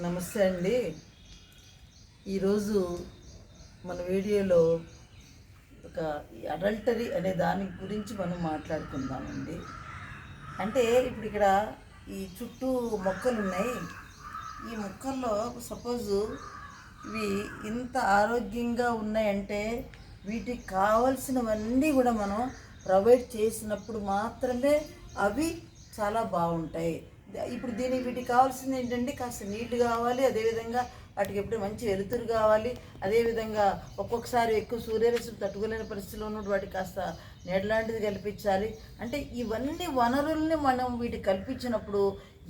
నమస్తే అండి. ఈరోజు మన వీడియోలో ఒక అడల్టరీ అనే దాని గురించి మనం మాట్లాడుకుందామండి. అంటే ఇప్పుడు ఇక్కడ ఈ చుట్టూ మొక్కలు ఉన్నాయి. ఈ మొక్కల్లో సపోజ్ ఇవి ఇంత ఆరోగ్యంగా ఉన్నాయంటే వీటికి కావలసినవన్నీ కూడా మనం ప్రొవైడ్ చేసినప్పుడు మాత్రమే అవి చాలా బాగుంటాయి. ఇప్పుడు దీనికి వీటికి కావాల్సింది ఏంటంటే కాస్త నీట్ కావాలి అదేవిధంగా వాటికి ఎప్పుడు మంచి వెలుతురు కావాలి అదేవిధంగా ఒక్కొక్కసారి ఎక్కువ సూర్యరశ్మి తట్టుకోలేని పరిస్థితిలో ఉన్నట్టు వాటికి కాస్త నీడలాంటిది కల్పించాలి. అంటే ఇవన్నీ వనరుల్ని మనం వీటికి కల్పించినప్పుడు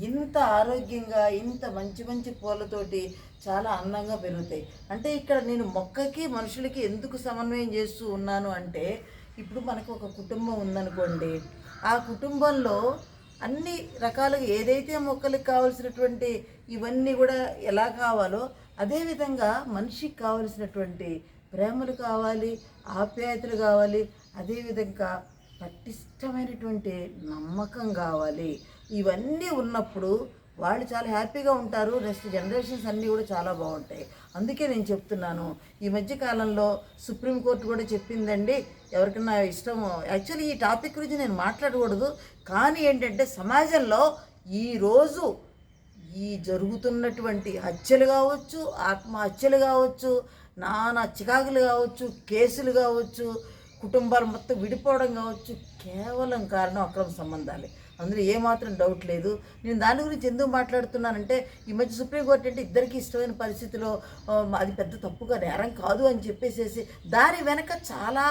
ఇంత ఆరోగ్యంగా ఇంత మంచి మంచి పూలతోటి చాలా అందంగా పెరుగుతాయి. అంటే ఇక్కడ నేను మొక్కకి మనుషులకి ఎందుకు సమన్వయం చేస్తూ ఉన్నాను అంటే ఇప్పుడు మనకు ఒక కుటుంబం ఉందనుకోండి ఆ కుటుంబంలో అన్ని రకాలుగా ఏదైతే మొక్కలకు కావలసినటువంటి ఇవన్నీ కూడా ఎలా కావాలో అదేవిధంగా మనిషికి కావలసినటువంటి ప్రేమలు కావాలి ఆప్యాయతలు కావాలి అదేవిధంగా పటిష్టమైనటువంటి నమ్మకం కావాలి. ఇవన్నీ ఉన్నప్పుడు వాళ్ళు చాలా హ్యాపీగా ఉంటారు. నెక్స్ట్ జనరేషన్స్ అన్నీ కూడా చాలా బాగుంటాయి. అందుకే నేను చెప్తున్నాను ఈ మధ్య కాలంలో సుప్రీంకోర్టు కూడా చెప్పిందండి ఎవరికైనా ఇష్టం యాక్చువల్లీ ఈ టాపిక్ గురించి నేను మాట్లాడకూడదు కానీ ఏంటంటే సమాజంలో ఈరోజు ఈ జరుగుతున్నటువంటి హత్యలు కావచ్చు ఆత్మహత్యలు కావచ్చు నానా చికాకులు కావచ్చు కేసులు కావచ్చు కుటుంబాలు మొత్తం విడిపోవడం కావచ్చు కేవలం కారణం అక్రమ సంబంధాలే. అందులో ఏమాత్రం డౌట్ లేదు. నేను దాని గురించి ఎందుకు మాట్లాడుతున్నానంటే ఈ మధ్య సుప్రీంకోర్టు అంటే ఇద్దరికి ఇష్టమైన పరిస్థితిలో అది పెద్ద తప్పుగా నేరం కాదు అని చెప్పేసేసి దాని వెనక చాలా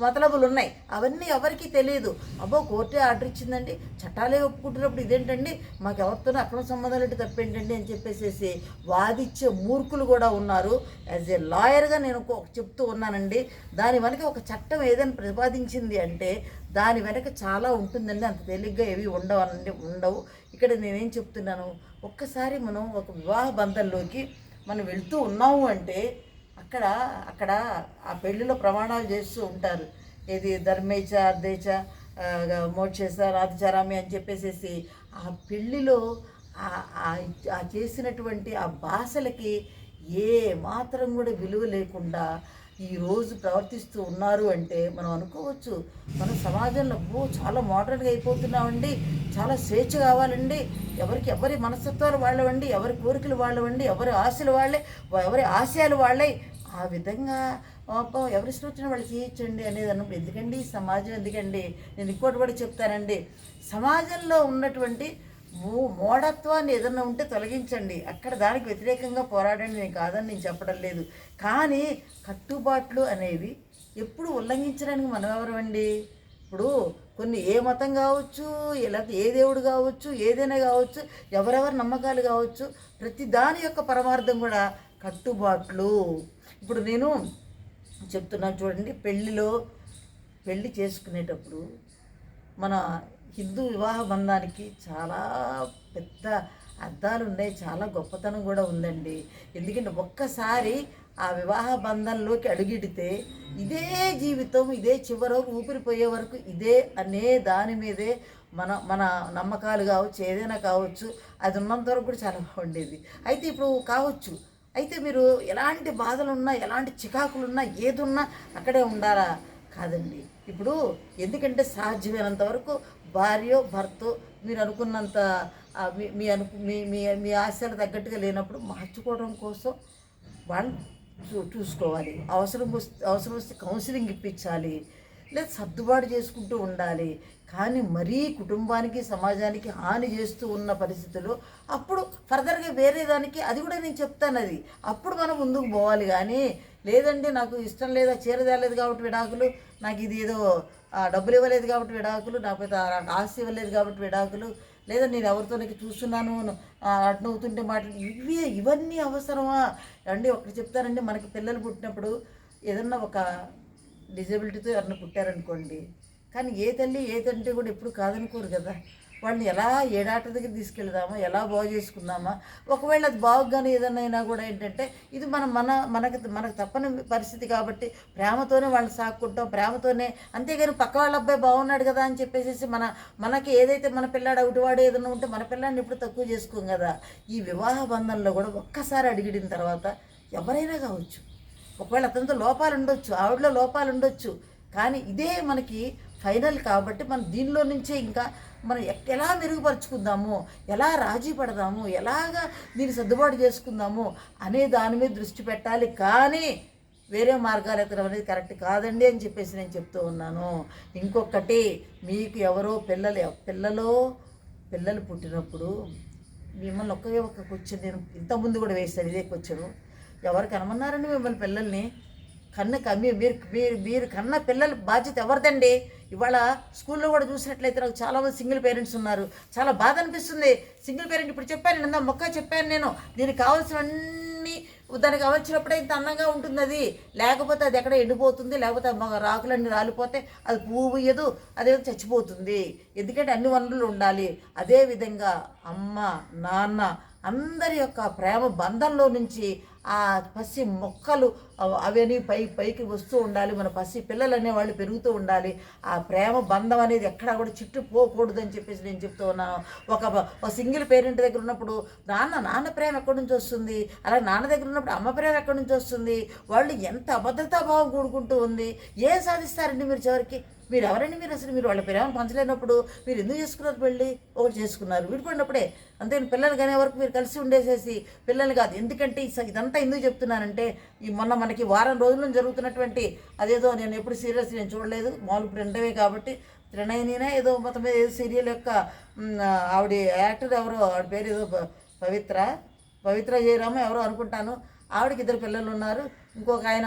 మతలబులు ఉన్నాయి అవన్నీ ఎవరికీ తెలియదు అబ్బో కోర్టే ఆర్డర్ ఇచ్చిందండి. చట్టాలే ఒప్పుకుంటున్నప్పుడు ఇదేంటండి? మాకు ఎవరితోనూ అక్రమ సంబంధాలు అంటే తప్పేంటండి అని చెప్పేసేసి వాదిచ్చే మూర్ఖులు కూడా ఉన్నారు. యాజ్ ఏ లాయర్గా నేను చెప్తూ ఉన్నానండి. దాని వెనక ఒక చట్టం ఏదైనా ప్రతిపాదించింది అంటే దాని వెనక చాలా ఉంటుందండి. అంత తేలిగ్గా ఏవి ఉండవు అనండి ఉండవు. ఇక్కడ నేనేం చెప్తున్నాను? ఒక్కసారి మనం ఒక వివాహ బంధంలోకి మనం వెళ్తూ ఉన్నాము అంటే అక్కడ అక్కడ ఆ పెళ్ళిలో ప్రమాణాలు చేస్తూ ఉంటారు. ఏది ధర్మేచ అర్ధేచ ఆ, మోక్షేస రాధచారామి అని చెప్పేసేసి ఆ పెళ్ళిలో ఆ- ఆ చేసినటువంటి ఆ భాషలకి ఏ మాత్రం కూడా విలువ లేకుండా ఈరోజు ప్రవర్తిస్తూ ఉన్నారు అంటే మనం అనుకోవచ్చు మన సమాజంలో ఓ చాలా మోడర్న్గా అయిపోతున్నామండి చాలా స్వేచ్ఛ కావాలండి ఎవరికి ఎవరి మనస్తత్వాలు వాళ్ళవండి ఎవరి కోరికలు వాళ్ళవండి ఎవరి ఆశలు వాళ్ళే ఎవరి ఆశయాలు వాళ్ళే ఆ విధంగా ఎవరి సూచన వాళ్ళు చేయొచ్చండి అనేది అన్నప్పుడు ఎందుకండి? సమాజం ఎందుకండి? నేను ఇంకోటి కూడా చెప్తానండి. సమాజంలో ఉన్నటువంటి మూఢత్వాన్ని ఏదన్నా ఉంటే తొలగించండి. అక్కడ దానికి వ్యతిరేకంగా పోరాడండి నేను కాదని నేను చెప్పడం లేదు. కానీ కట్టుబాట్లు అనేవి ఎప్పుడు ఉల్లంఘించడానికి మనం ఎవరమండి ఇప్పుడు కొన్ని ఏ మతం కావచ్చు లేకపోతే ఏ దేవుడు కావచ్చు ఏదైనా కావచ్చు ఎవరెవరి నమ్మకాలు కావచ్చు ప్రతి దాని యొక్క పరమార్థం కూడా కట్టుబాట్లు. ఇప్పుడు నేను చెప్తున్నాను చూడండి పెళ్ళిలో పెళ్ళి చేసుకునేటప్పుడు మన హిందూ వివాహ బంధానికి చాలా పెద్ద అర్థాలు ఉన్నాయి చాలా గొప్పతనం కూడా ఉందండి. ఎందుకంటే ఒక్కసారి ఆ వివాహ బంధంలోకి అడుగిడితే ఇదే జీవితం ఇదే చివరి వరకు ఊపిరిపోయే వరకు ఇదే అనే దాని మీదే మన మన నమ్మకాలు కావచ్చు ఏదైనా కావచ్చు అది ఉన్నంత వరకు కూడా చాలా బాగుండేది. అయితే ఇప్పుడు కావచ్చు. అయితే మీరు ఎలాంటి బాధలున్నా ఎలాంటి చికాకులున్నా ఏదున్నా అక్కడే ఉండాలా? కాదండి. ఇప్పుడు ఎందుకంటే సాధ్యమైనంత వరకు భార్యో భర్తో మీరు అనుకున్నంత మీ మీ అను మీ మీ మీ ఆశలు తగ్గట్టుగా లేనప్పుడు మార్చుకోవడం కోసం వాళ్ళు చూ చూసుకోవాలి. అవసరం వస్తే అవసరం వస్తే కౌన్సిలింగ్ ఇప్పించాలి. లేదా సర్దుబాటు చేసుకుంటూ ఉండాలి. కానీ మరీ కుటుంబానికి సమాజానికి హాని చేస్తూ ఉన్న పరిస్థితుల్లో అప్పుడు ఫర్దర్గా వేరే దానికి అది కూడా నేను చెప్తాను అది అప్పుడు మనం ముందుకు పోవాలి. కానీ లేదండి నాకు ఇష్టం లేదా చీర తేలేదు కాబట్టి విడాకులు నాకు ఇది ఏదో డబ్బులు ఇవ్వలేదు కాబట్టి విడాకులు నాకు ఆస్తి ఇవ్వలేదు కాబట్టి విడాకులు లేదా నేను ఎవరితో నీకు చూస్తున్నాను అటునవుతుంటే అటు మాటలు ఇవి ఇవన్నీ అవసరమా? అండి ఒకటి చెప్తారండి మనకి పిల్లలు పుట్టినప్పుడు ఏదన్నా ఒక డిజబిలిటీతో ఎవరన్నా పుట్టారనుకోండి కానీ ఏ తల్లి ఏ తండ్రి కూడా ఎప్పుడు కాదనుకోరు కదా. వాళ్ళని ఎలా ఏ డాక్టర్ దగ్గర తీసుకెళ్దామా ఎలా బాగు చేసుకుందామా? ఒకవేళ అది బాగుగానే ఏదైనా అయినా కూడా ఏంటంటే ఇది మన మన మనకి మనకు తప్పని పరిస్థితి కాబట్టి ప్రేమతోనే వాళ్ళని సాక్కుంటాం ప్రేమతోనే అంతేగాని పక్క వాళ్ళ అబ్బాయి బాగున్నాడు కదా అని చెప్పేసి మన మనకి ఏదైతే మన పిల్లాడు ఒకటివాడు ఏదైనా ఉంటే మన పిల్లాడిని ఎప్పుడు తక్కువ చేసుకోం కదా. ఈ వివాహ బంధంలో కూడా ఒక్కసారి అడిగిడిన తర్వాత ఎవరైనా కావచ్చు. ఒకవేళ అతనితో లోపాలు ఉండొచ్చు ఆవిడలో లోపాలు ఉండొచ్చు. కానీ ఇదే మనకి ఫైనల్ కాబట్టి మనం దీనిలో నుంచే ఇంకా మనం ఎలా మెరుగుపరుచుకుందాము ఎలా రాజీ పడదాము ఎలాగా దీన్ని సర్దుబాటు చేసుకుందాము అనే దాని మీద దృష్టి పెట్టాలి. కానీ వేరే మార్గాలు ఎత్తడం అనేది కరెక్ట్ కాదండి అని చెప్పేసి నేను చెప్తూ ఉన్నాను. ఇంకొకటి మీకు ఎవరో పిల్లలు పిల్లలో పిల్లలు పుట్టినప్పుడు మిమ్మల్ని ఒకే ఒక క్వశ్చన్ నేను ఇంతకుముందు కూడా వేశాను ఇదే క్వశ్చను. ఎవరు కనమన్నారండి మిమ్మల్ని పిల్లల్ని? కన్న కమ్మి మీరు మీరు మీరు కన్న పిల్లల బాధ్యత ఎవరిదండి? ఇవాళ స్కూల్లో కూడా చూసినట్లయితే నాకు చాలామంది సింగిల్ పేరెంట్స్ ఉన్నారు. చాలా బాధ అనిపిస్తుంది. సింగిల్ పేరెంట్ ఇప్పుడు చెప్పాను నిన్న మొక్క చెప్పాను నేను. దీనికి కావాల్సినవన్నీ దానికి కావాల్సినప్పుడే ఇంత అందంగా ఉంటుంది అది. లేకపోతే అది ఎక్కడ ఎండిపోతుంది? లేకపోతే మగ రాకులన్నీ రాలిపోతే అది పువ్వు అదే చచ్చిపోతుంది. ఎందుకంటే అన్ని వనరులు ఉండాలి. అదేవిధంగా అమ్మ నాన్న అందరి యొక్క ప్రేమ బంధంలో నుంచి ఆ పసి మొక్కలు అవన్నీ పై పైకి వస్తూ ఉండాలి. మన పసి పిల్లలు అనేవాళ్ళు పెరుగుతూ ఉండాలి. ఆ ప్రేమ బంధం అనేది ఎక్కడా కూడా చిట్టు పోకూడదు అని చెప్పేసి నేను చెప్తూ ఉన్నాను. ఒక ఒక సింగిల్ పేరెంట్ దగ్గర ఉన్నప్పుడు నాన్న నాన్న ప్రేమ ఎక్కడి నుంచి వస్తుంది? అలా నాన్న దగ్గర ఉన్నప్పుడు అమ్మ ప్రేమ ఎక్కడి నుంచి వస్తుంది? వాళ్ళు ఎంత అభద్రతా భావం కూడుకుంటూ ఉంది? ఏం సాధిస్తారండి మీరు చివరికి? మీరు ఎవరండి మీరు అసలు? మీరు వాళ్ళ ప్రేమను పంచలేనప్పుడు మీరు ఎందుకు చేసుకున్నారు పెళ్ళి? ఒకటి చేసుకున్నారు. విడిపోయినప్పుడే. అంతే పిల్లలు కానీ వరకు మీరు కలిసి ఉండేసేసి పిల్లలు కాదు. ఎందుకంటే ఇదంతా ఎందుకు చెప్తున్నానంటే ఈ మొన్న మనకి వారం రోజుల్లో జరుగుతున్నటువంటి అదేదో నేను ఎప్పుడు సీరియల్స్ నేను చూడలేదు. మామూలు ప్రింటవే కాబట్టి త్రినయనినా ఏదో మొత్తం మీద ఏదో సీరియల్ యొక్క ఆవిడ యాక్టర్ ఎవరో ఆవిడ పేరు ఏదో పవిత్ర. పవిత్ర జయరామ ఎవరో అనుకుంటాను. ఆవిడకి ఇద్దరు పిల్లలు ఉన్నారు. ఇంకొక ఆయన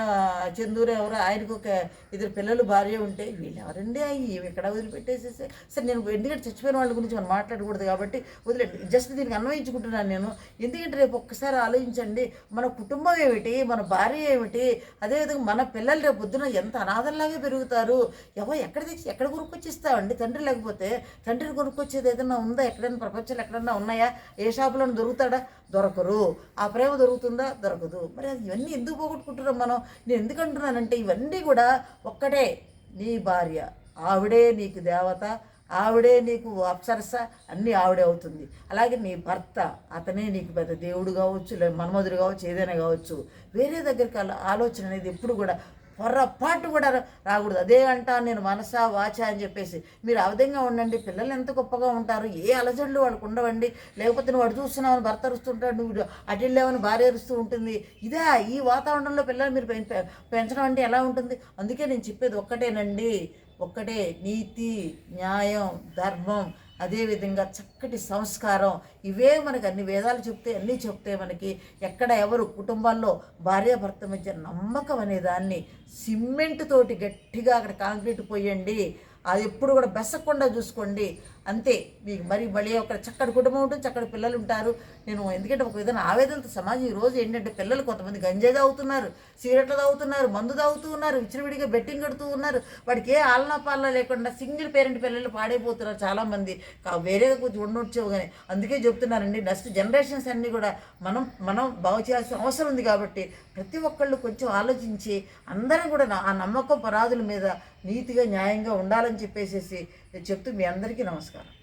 చందూరు ఎవరు ఆయనకు ఒక ఇద్దరు పిల్లలు భార్య ఉంటే వీళ్ళు ఎవరండి అయ్యి? ఎక్కడ వదిలిపెట్టేసేసి? సరే నేను ఎందుకంటే చచ్చిపోయిన వాళ్ళ గురించి మనం మాట్లాడకూడదు కాబట్టి వదిలేండి జస్ట్ దీనికి అన్వయించుకుంటున్నాను నేను. ఎందుకంటే రేపు ఒక్కసారి ఆలోచించండి మన కుటుంబం ఏమిటి మన భార్య ఏమిటి అదేవిధంగా మన పిల్లలు రేపు పొద్దున ఎంత అనాథంలాగే పెరుగుతారు. ఎవో ఎక్కడ తెచ్చి ఎక్కడ కొనుక్కొచ్చిస్తామండి? తండ్రి లేకపోతే తండ్రిని కొనుక్కొచ్చేది ఏదైనా ఉందా? ఎక్కడైనా ప్రపంచంలో ఎక్కడైనా ఉన్నాయా? ఏ షాపులో దొరుకుతాడా? దొరకరు. ఆ ప్రేమ దొరుకుతుందా? దొరకదు. మరి అది ఇవన్నీ ఎందుకు అనుకుంటున్నాం మనం? నేను ఎందుకు అంటున్నానంటే ఇవన్నీ కూడా ఒక్కటే. నీ భార్య ఆవిడే నీకు దేవత ఆవిడే నీకు అప్సరస అన్నీ ఆవిడే అవుతుంది. అలాగే నీ భర్త అతనే నీకు పెద్ద దేవుడు కావచ్చు లేదా మన్మధుడు కావచ్చు ఏదైనా కావచ్చు. వేరే దగ్గరికి ఆలోచన అనేది ఎప్పుడు కూడా పొరపాటు కూడా రాకూడదు. అదే అంటాను నేను మనసా వాచ అని చెప్పేసి. మీరు ఆ విధంగా ఉండండి. పిల్లలు ఎంత గొప్పగా ఉంటారు? ఏ అలజడులు వాళ్ళకు ఉండవండి. లేకపోతే నువ్వు అటు చూస్తున్నావు భర్త అరుస్తుంటాడు. నువ్వు అటు వెళ్ళావని భార్య అరుస్తూ ఉంటుంది. ఇదే ఈ వాతావరణంలో పిల్లలు మీరు పెంచడం అంటే ఎలా ఉంటుంది? అందుకే నేను చెప్పేది ఒక్కటేనండి. ఒక్కటే నీతి న్యాయం ధర్మం అదేవిధంగా చక్కటి సంస్కారం. ఇవే మనకు అన్ని వేదాలు చెప్తే అన్నీ చెప్తే మనకి ఎక్కడ ఎవరు కుటుంబాల్లో భార్యాభర్త మధ్య నమ్మకం అనే దాన్ని సిమెంట్ తోటి గట్టిగా అక్కడ కాంక్రీట్ పోయండి. అది ఎప్పుడు కూడా బెసకుండా చూసుకోండి. అంతే. మీకు మరి మళ్ళీ ఒక చక్కటి కుటుంబం ఉంటుంది చక్కటి పిల్లలు ఉంటారు. నేను ఎందుకంటే ఒక విధంగా ఆవేదనతో సమాజం ఈ రోజు ఏంటంటే పిల్లలు కొంతమంది గంజాయి తాగుతున్నారు సిగరెట్లు తాగుతున్నారు మందు తాగుతూ ఉన్నారు విచ్చలవిడిగా బెట్టింగ్ కడుతూ ఉన్నారు. వాడికి ఏ ఆలనా పాలన లేకుండా సింగిల్ పేరెంట్ పిల్లలు పాడైపోతున్నారు చాలామంది. వేరే కొంచెం ఉండొచ్చేవు కానీ అందుకే చెప్తున్నానండి నెక్స్ట్ జనరేషన్స్ అన్నీ కూడా మనం మనం బాగు చేయాల్సిన అవసరం ఉంది కాబట్టి ప్రతి ఒక్కళ్ళు కొంచెం ఆలోచించి అందరం కూడా ఆ నమ్మకం పరాదుల మీద నీతిగా న్యాయంగా ఉండాలని చెప్పేసేసి చెప్తూ మీ అందరికీ నమస్కారం.